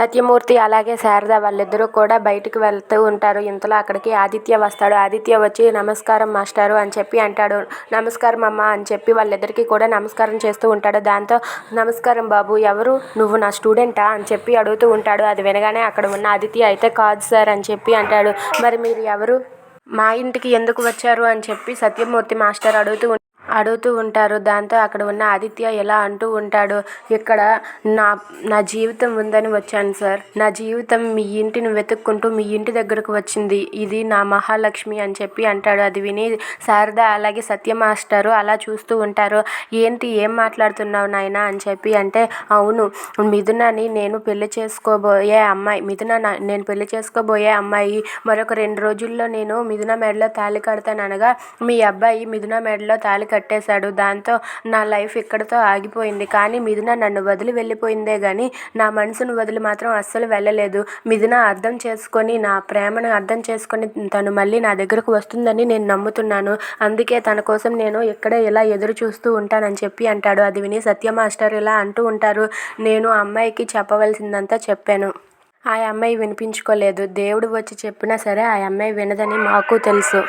సత్యమూర్తి అలాగే శారద వాళ్ళిద్దరూ కూడా బయటికి వెళ్తూ ఉంటారు. ఇంతలో అక్కడికి ఆదిత్య వస్తాడు. ఆదిత్య వచ్చి నమస్కారం మాస్టారు అని చెప్పి అంటాడు. నమస్కారం అమ్మ అని చెప్పి వాళ్ళిద్దరికీ కూడా నమస్కారం చేస్తూ ఉంటాడు. దాంతో నమస్కారం బాబు ఎవరు? నువ్వు నా స్టూడెంటా? అని చెప్పి అడుగుతూ ఉంటాడు. అది వినగానే అక్కడ ఉన్న ఆదిత్య అయితే కాదు సార్ అని చెప్పి అంటాడు. మరి మీరు ఎవరు? మా ఇంటికి ఎందుకు వచ్చారు? అని చెప్పి సత్యమూర్తి మాస్టర్ అడుగుతూ అడుగుతూ ఉంటారు. దాంతో అక్కడ ఉన్న ఆదిత్య ఎలా అంటూ ఉంటాడు ఇక్కడ నా నా జీవితం ఉందని వచ్చాను సార్. నా జీవితం మీ ఇంటిని వెతుక్కుంటూ మీ ఇంటి దగ్గరకు వచ్చింది. ఇది నా మహాలక్ష్మి అని చెప్పి అంటాడు. అది విని శారద అలాగే సత్య మాస్టరు అలా చూస్తూ ఉంటారు. ఏంటి ఏం మాట్లాడుతున్నావు నాయనా? అని చెప్పి అంటే అవును మిథునని నేను పెళ్ళి చేసుకోబోయే అమ్మాయి మిథున నేను పెళ్ళి చేసుకోబోయే అమ్మాయి. మరొక రెండు రోజుల్లో నేను మిథున మెడలో తాళి కడతాను అనగా మీ అబ్బాయి మిథున మెడలో తాళి కట్టేశాడు. దాంతో నా లైఫ్ ఇక్కడతో ఆగిపోయింది. కానీ మిథున నన్ను వదిలి వెళ్ళిపోయిందే కానీ నా మనసును వదిలి మాత్రం అస్సలు వెళ్ళలేదు. మిథున అర్థం చేసుకొని నా ప్రేమను అర్థం చేసుకొని తను మళ్ళీ నా దగ్గరకు వస్తుందని నేను నమ్ముతున్నాను. అందుకే తన కోసం నేను ఇక్కడే ఇలా ఎదురు చూస్తూ ఉంటానని చెప్పి అంటాడు. అది విని సత్య మాస్టర్ ఇలా అంటూ ఉంటారు. నేను ఆ అమ్మాయికి చెప్పవలసిందంతా చెప్పాను. ఆ అమ్మాయి వినిపించుకోలేదు. దేవుడు వచ్చి చెప్పినా సరే ఆ అమ్మాయి వినదని మాకు తెలుసు.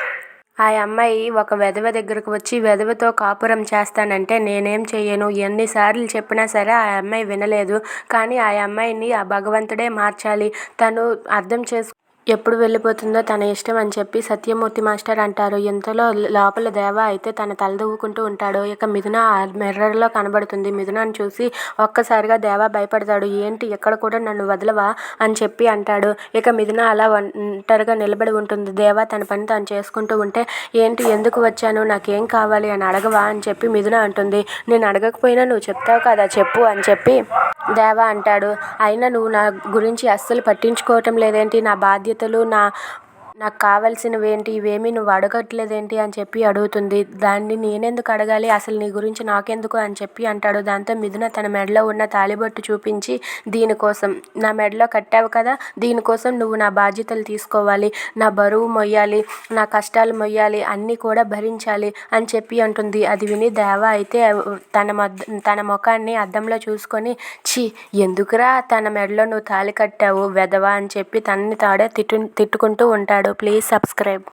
ఆ అమ్మాయి ఒక వెధవ దగ్గరకు వచ్చి వెధవతో కాపురం చేస్తానంటే నేనేం చెయ్యను? ఎన్నిసార్లు చెప్పినా సరే ఆ అమ్మాయి వినలేదు. కానీ ఆ అమ్మాయిని ఆ భగవంతుడే మార్చాలి. తను అర్థం చేసు ఎప్పుడు వెళ్ళిపోతుందో తన ఇష్టం అని చెప్పి సత్యమూర్తి మాస్టర్ అంటారు. ఇంతలో లోపల దేవ అయితే తన తలదూవుకుంటూ ఉంటాడు. ఇక మిథున ఆ మిర్రర్లో కనబడుతుంది. మిథునను చూసి ఒక్కసారిగా దేవ భయపడతాడు. ఏంటి ఎక్కడ కూడా నన్ను వదలవా అని చెప్పి అంటాడు. ఇక మిథున అలా ఒంటరిగా నిలబడి ఉంటుంది. దేవ తన పని తాను చేసుకుంటూ ఉంటే ఏంటి ఎందుకు వచ్చాను? నాకేం కావాలి? అని అడగవా? అని చెప్పి మిథున అంటుంది. నేను అడగకపోయినా నువ్వు చెప్తావు కదా చెప్పు అని చెప్పి దేవా అంటాడు. అయినా నువ్వు నా గురించి అస్సలు పట్టించుకోవటం లేదేంటి? నా బాధ్యతలు నా నాకు కావాల్సినవి ఏంటి? ఇవేమీ నువ్వు అడగట్లేదేంటి? అని చెప్పి అడుగుతుంది. దాన్ని నేనెందుకు అడగాలి? అసలు నీ గురించి నాకెందుకు? అని చెప్పి అంటాడు. దాంతో మిథున తన మెడలో ఉన్న తాళిబొట్టు చూపించి దీనికోసం నా మెడలో కట్టావు కదా? దీనికోసం నువ్వు నా బాధ్యతలు తీసుకోవాలి. నా బరువు మొయ్యాలి. నా కష్టాలు మొయ్యాలి. అన్నీ కూడా భరించాలి. అని చెప్పి అంటుంది. అది విని దేవ అయితే తన మద్ తన ముఖాన్ని అద్దంలో చూసుకొని ఛీ ఎందుకురా తన మెడలో నువ్వు తాళి కట్టావు వెదవా అని చెప్పి తనని తాడే తిట్టు తిట్టుకుంటూ ఉంటాడు. please subscribe.